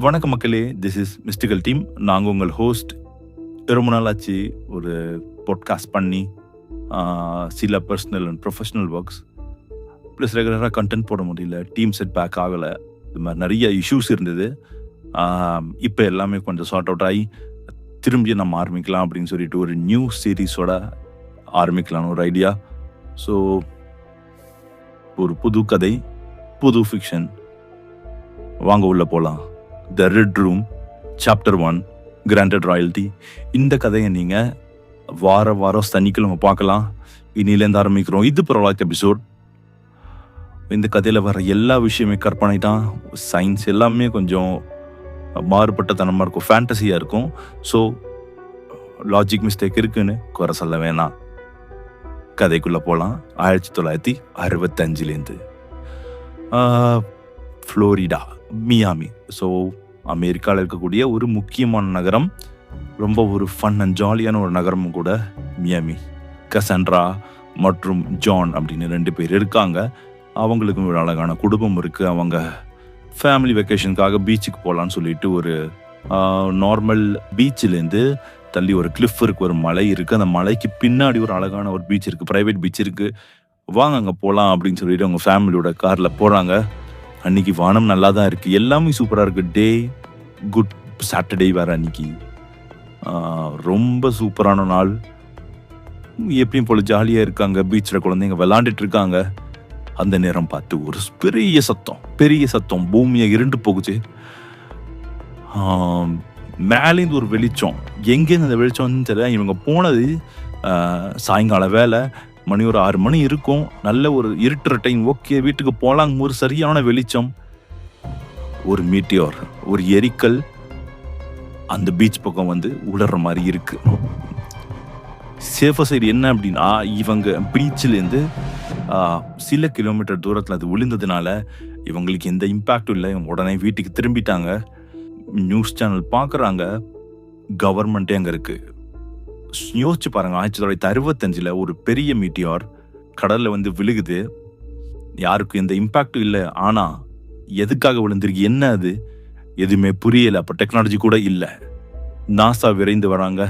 வணக்க மக்களே this is mystical team நாங்கள் உங்கள் ஹோஸ்ட் ரொம்ப நாள் ஆச்சு ஒரு பாட்காஸ்ட் பண்ணி சில personal and professional works plus ரெகுலராக கண்டென்ட் போட முடியல டீம் செட் பேக் ஆகலை. இது மாதிரி நிறைய இஷ்யூஸ் இருந்தது. இப்போ எல்லாமே கொஞ்சம் சார்ட் அவுட் ஆகி திரும்பி நம்ம ஆரம்பிக்கலாம் அப்படின்னு சொல்லிட்டு ஒரு நியூ சீரீஸோட ஆரம்பிக்கலாம்னு ஒரு ஐடியா ஸோ ஒரு புது கதை புது ஃபிக்ஷன் வாங்க உள்ளே போகலாம் the red room chapter one granted royalty இந்த கதையை நீங்கள் வார வாரம் சனிக்கிழமை பார்க்கலாம். இனிலேருந்து ஆரம்பிக்கிறோம். இது பரவாயில்ல எபிசோட் இந்த கதையில் வர எல்லா விஷயமே கற்பனை தான். சயின்ஸ் எல்லாமே கொஞ்சம் மாறுபட்டத்தனமாக இருக்கும். ஃபேண்டசியாக இருக்கும். ஸோ லாஜிக் மிஸ்டேக் இருக்குன்னு குறை சொல்ல வேணாம். கதைக்குள்ளே போகலாம் ஆயிரத்தி தொள்ளாயிரத்தி அறுபத்தஞ்சிலேருந்து ஃப்ளோரிடா மியாமி ஸோ அமெரிக்காவில் இருக்கக்கூடிய ஒரு முக்கியமான நகரம் ரொம்ப ஒரு ஃபன் அண்ட் ஜாலியான ஒரு நகரமும் கூட மியாமி. கசன்ட்ரா மற்றும் ஜான் அப்படின்னு ரெண்டு பேர் இருக்காங்க. அவங்களுக்கும் ஒரு அழகான குடும்பம் இருக்குது அவங்க ஃபேமிலி வெக்கேஷனுக்காக பீச்சுக்கு போகலான்னு சொல்லிட்டு ஒரு நார்மல் பீச்சிலேருந்து தள்ளி ஒரு கிளிஃப் இருக்குது ஒரு மலை இருக்குது அந்த மலைக்கு பின்னாடி ஒரு அழகான ஒரு பீச் இருக்குது ப்ரைவேட் பீச் இருக்குது வாங்க அங்கே போகலாம் அப்படின்னு சொல்லிட்டு அவங்க ஃபேமிலியோட காரில் போகிறாங்க அன்னைக்கு வானம் நல்லா தான் இருக்குது எல்லாமே சூப்பராக இருக்குது டே குட் சாட்டர்டே வேறு அன்னைக்கு. ரொம்ப சூப்பரான நாள். எப்பயும் போல் ஜாலியாக இருக்காங்க. பீச்சில் குழந்தைங்க விளாண்டுட்டு இருக்காங்க. அந்த நேரம் பார்த்து ஒரு பெரிய சத்தம் பெரிய சத்தம். பூமியை இருண்டு போகுச்சு மேலேந்து ஒரு வெளிச்சம். எங்கேருந்து அந்த வெளிச்சம்னு தெரியல. இவங்க போனது சாயங்கால வேலை. மணி ஒரு ஆறு மணி இருக்கும். நல்ல ஒரு இருட்டுற டைம் ஓகே வீட்டுக்கு போலாங்க. ஒரு சரியான வெளிச்சம். ஒரு மீட்டியோர் ஒரு எரிக்கல் அந்த பீச் பக்கம் வந்து உலர்ற மாதிரி இருக்கு. சேஃபர் சைடு என்ன அப்படின்னா இவங்க பீச்சிலேருந்து சில கிலோமீட்டர் தூரத்தில் அது விழுந்ததுனால இவங்களுக்கு எந்த இம்பேக்டும் இல்லை. இவங்க உடனே வீட்டுக்கு திரும்பிட்டாங்க. நியூஸ் சேனல் பார்க்குறாங்க கவர்மெண்ட்டே அங்கே இருக்குது யோசிச்சு பாருங்க. ஆயிரத்தி தொள்ளாயிரத்தி அறுபத்தஞ்சில் ஒரு பெரிய மீட்டியார் கடலில் வந்து விழுகுது. யாருக்கும் எந்த இம்பேக்டும் இல்லை. ஆனால் எதுக்காக விழுந்திருக்கு? என்ன அது? எதுவுமே புரியலை. அப்போ டெக்னாலஜி கூட இல்லை. நாசா விரைந்து வராங்க.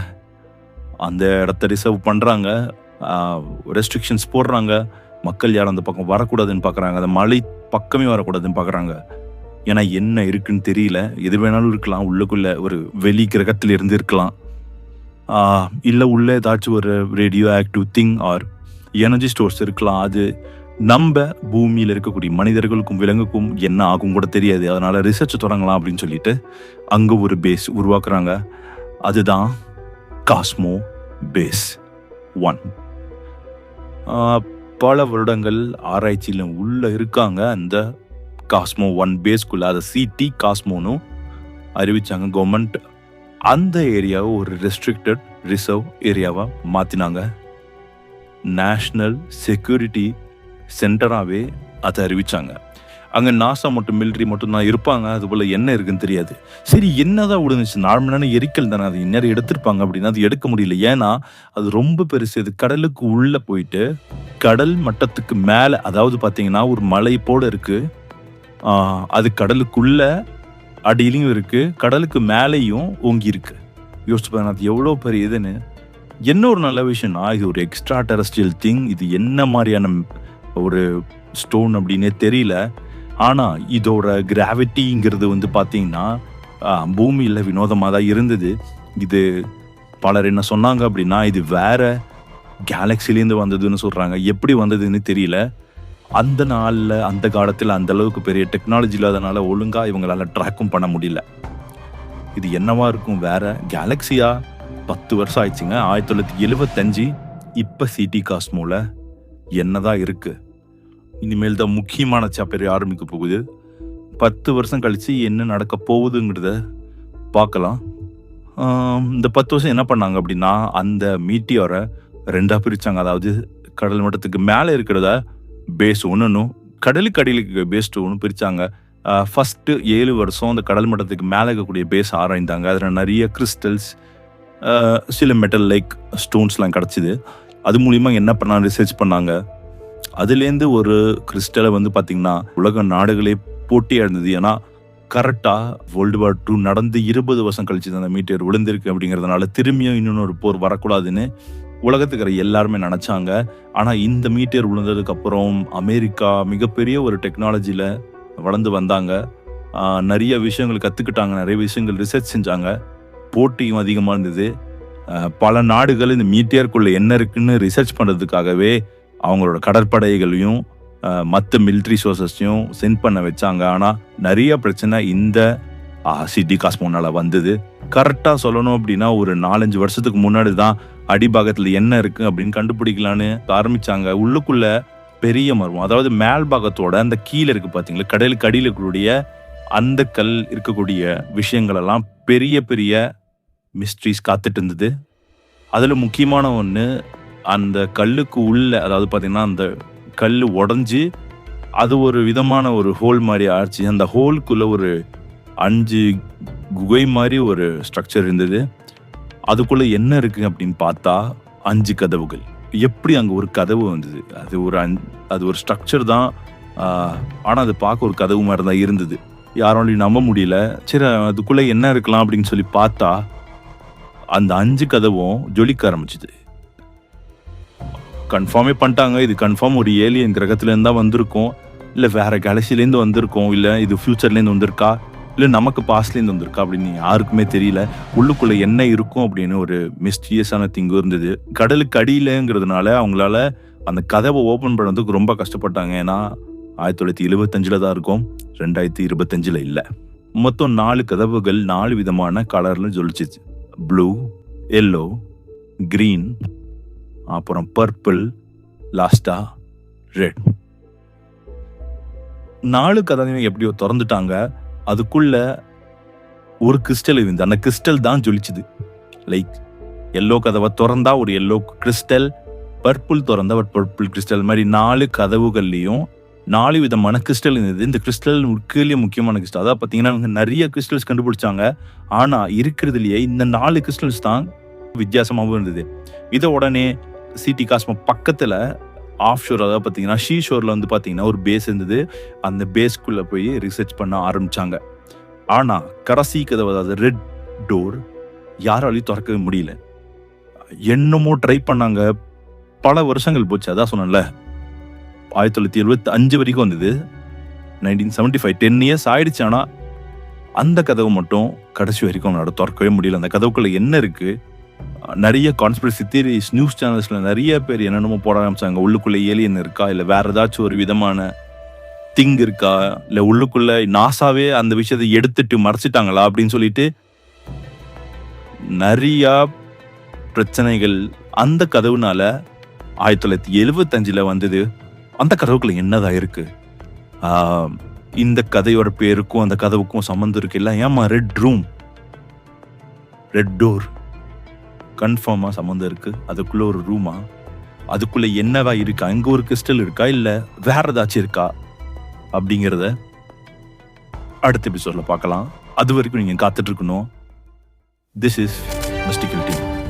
அந்த இடத்த ரிசர்வ் பண்ணுறாங்க ரெஸ்ட்ரிக்ஷன்ஸ் போடுறாங்க. மக்கள் யாரும் அந்த பக்கம் வரக்கூடாதுன்னு பார்க்குறாங்க அந்த மலை பக்கமே வரக்கூடாதுன்னு பார்க்குறாங்க ஏன்னா என்ன இருக்குன்னு தெரியல. எது வேணாலும் இருக்கலாம். உள்ளுக்குள்ளே ஒரு வெளி கிரகத்தில் இருந்து இருக்கலாம். இல்லை உள்ளே ஏதாச்சும் ஒரு radioactive thing or energy stores இருக்கலாம். அது நம்ம பூமியில் இருக்கக்கூடிய மனிதர்களுக்கும் விலங்குக்கும் என்ன ஆகும் கூட தெரியாது. அதனால் ரிசர்ச் தொடங்கலாம் அப்படின்னு சொல்லிட்டு அங்கே ஒரு பேஸ் உருவாக்குறாங்க. அதுதான் காஸ்மோ பேஸ் ஒன் பல வருடங்கள் ஆராய்ச்சியில் உள்ளே இருக்காங்க. அந்த காஸ்மோ ஒன் பேஸ்குள்ளே அதை சிடி காஸ்மோனும் அறிவித்தாங்க கவர்மெண்ட் அந்த ஏரியாவை ஒரு ரெஸ்ட்ரிக்டட் ரிசர்வ் ஏரியாவாக மாற்றினாங்க நேஷ்னல் செக்யூரிட்டி சென்டராகவே அதை அறிவித்தாங்க அங்கே நாசா மட்டும் மிலிட்ரி மட்டும் தான் இருப்பாங்க அதுபோல் என்ன இருக்குன்னு தெரியாது. சரி என்ன தான் விழுந்துச்சு? நார்மலான எரிக்கல் தானே. அது இந்நேரம் எடுத்திருப்பாங்க அப்படின்னா அது எடுக்க முடியல. ஏன்னா அது ரொம்ப பெருசு. அது கடலுக்கு உள்ளே போயிட்டு கடல் மட்டத்துக்கு மேலே அதாவது பார்த்தீங்கன்னா ஒரு மலை போல இருக்குது அது கடலுக்குள்ளே அடியிலையும் இருக்குது கடலுக்கு மேலேயும் ஓங்கி இருக்கு யோசிச்சு பாருங்க அது எவ்வளோ பெரிய இதுன்னு. என்ன ஒரு நல்ல விஷயம்னா இது ஒரு எக்ஸ்ட்ரா டெரஸ்ட்ரியல் திங் இது என்ன மாதிரியான ஒரு ஸ்டோன் அப்படின்னே தெரியல. ஆனால் இதோட கிராவிட்டிங்கிறது வந்து பார்த்தீங்கன்னா பூமியில் வினோதமாக தான் இருந்தது. இது பலர் என்ன சொன்னாங்க அப்படின்னா இது வேற கேலக்சிலேருந்து வந்ததுன்னு சொல்கிறாங்க எப்படி வந்ததுன்னு தெரியல. அந்த நாளில் அந்த காலத்தில் அந்த அளவுக்கு பெரிய டெக்னாலஜி இல்லாதனால ஒழுங்காக இவங்களால் ட்ராக்கும் பண்ண முடியல. இது என்னவா இருக்கும் வேற? கேலக்சியா பத்து வருஷம் ஆயிடுச்சுங்க. ஆயிரத்தி தொள்ளாயிரத்தி எழுபத்தஞ்சு இப்போ சிடி காஸ்மோவில் என்னதான் இருக்கு? இனிமேல் தான் முக்கியமான சாப்டர் ஆரம்பிக்க போகுது. பத்து வருஷம் கழித்து என்ன நடக்க போகுதுங்கிறத பார்க்கலாம். இந்த பத்து வருஷம் என்ன பண்ணாங்க அப்படின்னா அந்த மீட்டியோரை ரெண்டாக பிரித்தாங்க அதாவது கடல் மட்டத்துக்கு மேலே இருக்கிறத பேஸ் ஒன்றுன்னு கடலுக்கு அடியிலுக்கு பேஸ் ஒன்று பிரித்தாங்க ஃபஸ்ட்டு ஏழு வருஷம் அந்த கடல் மட்டத்துக்கு மேலே இருக்கக்கூடிய பேஸ் ஆராய்ந்தாங்க. அதில் நிறைய கிறிஸ்டல்ஸ் சில மெட்டல் லைக் ஸ்டோன்ஸ்லாம் கிடச்சிது. அது மூலிமா என்ன பண்ணாங்க ரிசர்ச் பண்ணாங்க. அதுலேருந்து ஒரு கிறிஸ்டலை வந்து பார்த்திங்கன்னா உலக நாடுகளே போட்டியாக இருந்தது ஏன்னா கரெக்டாக வேர்ல்டு வார் டூ நடந்து இருபது வருஷம் கழிச்சு அந்த மீட்டர் விழுந்திருக்கு அப்படிங்கிறதுனால திரும்பியும் இன்னொரு போர் வரக்கூடாதுன்னு உலகத்துக்கிற எல்லாருமே நினச்சாங்க. ஆனால் இந்த மீட்டர் விழுந்ததுக்கப்புறம் அமெரிக்கா மிகப்பெரிய ஒரு டெக்னாலஜியில் வளர்ந்து வந்தாங்க. நிறைய விஷயங்கள் கற்றுக்கிட்டாங்க நிறைய விஷயங்கள் ரிசர்ச் செஞ்சாங்க. போட்டியும் அதிகமாக இருந்தது. பல நாடுகள் இந்த மீட்டியருக்குள்ளே என்ன இருக்குன்னு ரிசர்ச் பண்ணுறதுக்காகவே அவங்களோட கடற்படைகளையும் மற்ற மிலிட்ரி சோர்சஸையும் சென்ட் பண்ண வச்சாங்க. ஆனால் நிறைய பிரச்சனை இந்த சிட்டி காஸ்மோனால வந்தது. கரெக்டாக சொல்லணும் அப்படின்னா ஒரு நாலஞ்சு வருஷத்துக்கு முன்னாடி தான் அடிபாகத்தில் என்ன இருக்கு அப்படின்னு கண்டுபிடிக்கலான்னு ஆரம்பிச்சாங்க. உள்ளுக்குள்ள பெரிய மர்மம். அதாவது மேல் பாகத்தோட அந்த கீழே இருக்கு பார்த்தீங்களா கடலுக்கு அடியில் இருக்கக்கூடிய அந்த கல் இருக்கக்கூடிய விஷயங்கள் எல்லாம் பெரிய பெரிய மிஸ்ட்ரிஸ் காத்துட்டு இருந்தது. அதில் முக்கியமான ஒன்று அந்த கல்லுக்கு உள்ள அதாவது பார்த்திங்கன்னா அந்த கல் உடஞ்சி அது ஒரு விதமான ஒரு ஹோல் மாதிரி ஆச்சு அந்த ஹோலுக்குள்ள ஒரு அஞ்சு குகை மாதிரி ஒரு ஸ்ட்ரக்சர் இருந்தது. அதுக்குள்ள என்ன இருக்கு அப்படின்னு பார்த்தா அஞ்சு கதவுகள். எப்படி அங்கே ஒரு கதவு வந்தது? அது ஒரு அஞ்- அது ஒரு ஸ்ட்ரக்சர் தான். ஆனால் அது பார்க்க ஒரு கதவு மாதிரி தான் இருந்தது. யாராலையும் நம்ப முடியல. சரி அதுக்குள்ளே என்ன இருக்கலாம் அப்படின்னு சொல்லி பார்த்தா அந்த அஞ்சு கதவும் ஜொலிக்க ஆரம்பிச்சுது. கன்ஃபார்மே பண்ணிட்டாங்க. இது கன்ஃபார்ம் ஒரு ஏலியன் கிரகத்துலேருந்து தான் வந்திருக்கும். இல்லை வேற கேலக்சிலேருந்து வந்திருக்கோம். இல்லை இது ஃபியூச்சர்லேருந்து வந்திருக்கா? இல்லை நமக்கு பாஸ்ட்லேருந்து வந்திருக்கா அப்படின்னு யாருக்குமே தெரியல. உள்ளுக்குள்ளே என்ன இருக்கும் அப்படின்னு ஒரு மிஸ்டீரியஸான திங்கு இருந்தது. கடலுக்கு அடியிலங்கிறதுனால அவங்களால அந்த கதவை ஓப்பன் பண்ணுறதுக்கு ரொம்ப கஷ்டப்பட்டாங்க. ஏன்னா ஆயிரத்தி தொள்ளாயிரத்தி எழுபத்தஞ்சில் தான் இருக்கும். ரெண்டாயிரத்தி இருபத்தஞ்சில் இல்லை. மொத்தம் நாலு கதவுகள் நாலு விதமான கலரில் ஜொலிச்சிச்சு. ப்ளூ எல்லோ க்ரீன் அப்புறம் பர்பிள் லாஸ்டா ரெட் நாலு கதவையும் எப்படியோ திறந்துட்டாங்க. அதுக்குள்ள ஒரு கிறிஸ்டல் இருந்தது. அந்த கிறிஸ்டல் தான் ஜொலிச்சுது. லைக் எல்லோ கதவை திறந்தா ஒரு எல்லோ கிறிஸ்டல் பர்பிள் திறந்தா ஒரு பர்பிள் கிறிஸ்டல் மாதிரி நாலு கதவுகள்லையும் நாலு விதமான கிறிஸ்டல் இருந்தது. இந்த கிறிஸ்டல் உட்கிலேயே முக்கியமான கிறிஸ்டல் அதாவது பார்த்தீங்கன்னா இவங்க நிறைய கிறிஸ்டல்ஸ் கண்டுபிடிச்சாங்க. ஆனால் இருக்கிறதுலையே இந்த நாலு கிறிஸ்டல்ஸ் தான் வித்தியாசமாகவும் இருந்தது. இதை உடனே சிட்டி காஸ்மோ பக்கத்தில் ஆஃப் ஷோர் அதாவது பார்த்தீங்கன்னா ஷீ ஷோரில் வந்து பார்த்தீங்கன்னா ஒரு பேஸ் இருந்தது. அந்த பேஸ்க்குள்ளே போய் ரிசர்ச் பண்ண ஆரம்பிச்சாங்க. ஆனால் கடைசி கதவு அதாவது ரெட் டோர் யாராலையும் திறக்கவே முடியல. என்னமோ ட்ரை பண்ணாங்க. பல வருஷங்கள் போச்சு அதான் சொன்னேன்ல. ஆயிரத்தி தொள்ளாயிரத்தி எழுபத்தி அஞ்சு வரைக்கும் வந்தது. Nineteen seventy five ten years ஆயிடுச்சு. ஆனால் அந்த கதவு மட்டும் கடைசி வரைக்கும் அவனோட திறக்கவே முடியல. அந்த கதவுக்குள்ளே என்ன இருக்குது நிறைய கான்ஸ்பிரசி தியரிஸ் நியூஸ் சேனல்ஸில் நிறைய பேர் என்னென்னமோ போட ஆரம்பிச்சாங்க. உள்ளுக்குள்ளே ஏலியன் இருக்கா? இல்லை வேற ஏதாச்சும் ஒரு விதமான திங் இருக்கா? இல்லை உள்ளுக்குள்ள நாசாவே அந்த விஷயத்தை எடுத்துட்டு மறைச்சிட்டாங்களா? அப்படின்னு சொல்லிட்டு நிறையா பிரச்சனைகள் அந்த கதவுனால ஆயிரத்தி தொள்ளாயிரத்தி எழுபத்தஞ்சில் வந்தது. அந்த கதவுக்குள்ள என்னதான் இருக்கு? இந்த கதையோட பேருக்கும் அந்த கதவுக்கும் சம்மந்தம் இருக்கு. இல்லை ஏமா ரெட் ரூம் ரெட் டோர் கன்ஃபார்மா சம்மந்தம் இருக்கு. அதுக்குள்ள ஒரு ரூமா? அதுக்குள்ளே என்னவா இருக்கா? அங்கே ஒரு கிறிஸ்டல் இருக்கா? இல்லை வேற ஏதாச்சும் இருக்கா? அப்படிங்கிறத அடுத்த எபிசோடில் பார்க்கலாம். அது வரைக்கும் நீங்கள் காத்துட்டு இருக்கணும். This is mystical team